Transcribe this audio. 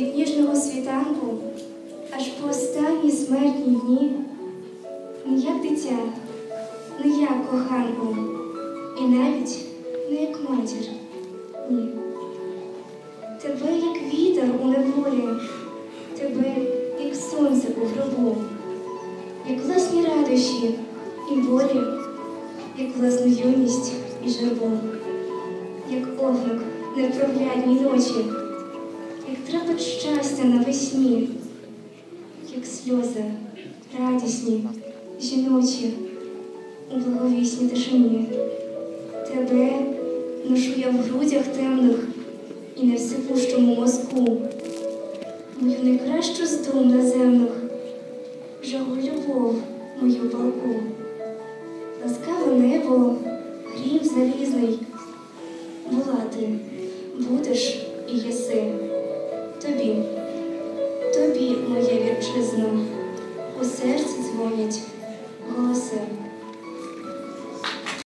від ніжного світанку аж по останні смертні дні, не як дитя, не як коханку, і навіть не як матір, ні. Тебе, як вітер у неволі, тебе, як сонце у гробу, як власні радощі і болі, як власну юність і журбу, як огник непроглядній ночі, щастя навесні, як сльози радісні, жіночі у благовісній тишині. Тебе ношу я в грудях темних і не всепущому мозку, мою найкращу з дум наземних, жагу любов мою палку. Ласкаве небо, грім залізний, була ти, будеш і єси. Тобі, вітчизна, у серці дзвонять голоси.